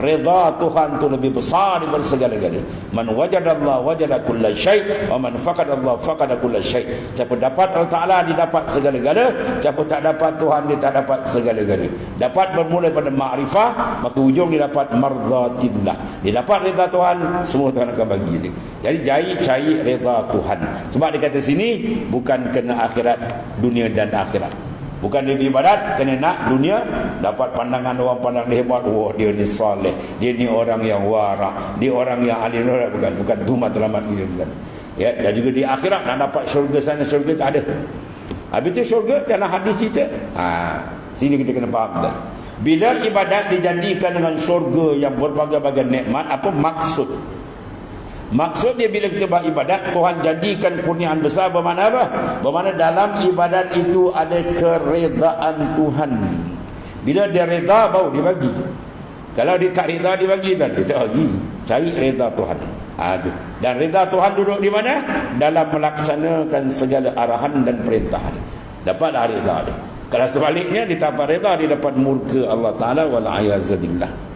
Reda Tuhan tu lebih besar daripada segala-galanya. Man wajada Allah wajada kulla syai' wa man faqada Allah faqada kulla syai'. Siapa dapat Allah Taala dia dapat segala-gala, siapa tak dapat Tuhan dia tak dapat segala-galanya. Dapat bermula pada makrifah, maka ujung dia dapat mardatillah. Dia dapat reda Tuhan, semua Tuhan akan bagi dia. Jadi jai cari reda Tuhan. Sebab dia kata sini bukan kena akhirat, dunia dan akhirat. Bukan dia ibadat Kena nak dunia Dapat pandangan orang pandang dia hebat Wah dia ni salih Dia ni orang yang warak Dia orang yang alim Bukan bukan tu matlamat dia bukan Ya, dan juga di akhirat nak dapat syurga sana syurga tak ada. Habis tu syurga dalam hadis kita. Ha, sini kita kena faham dah. Bila ibadat dijadikan dengan syurga yang berbagai-bagai nikmat, apa maksud? Maksud dia bila kita beribadat Tuhan janjikan kurniaan besar bermakna apa? Bermakna dalam ibadat itu ada keredaan Tuhan. Bila dia reda baru dia bagi. Kalau dia tak reda dia bagi dan dia tak bagi. Cari reda Tuhan. Ha, tu. Dan reda Tuhan duduk di mana? Dalam melaksanakan segala arahan dan perintahan. Dapatlah reda dia. Kalau sebaliknya dia tak reda dia dapat murka Allah Taala wal a'yazabillah.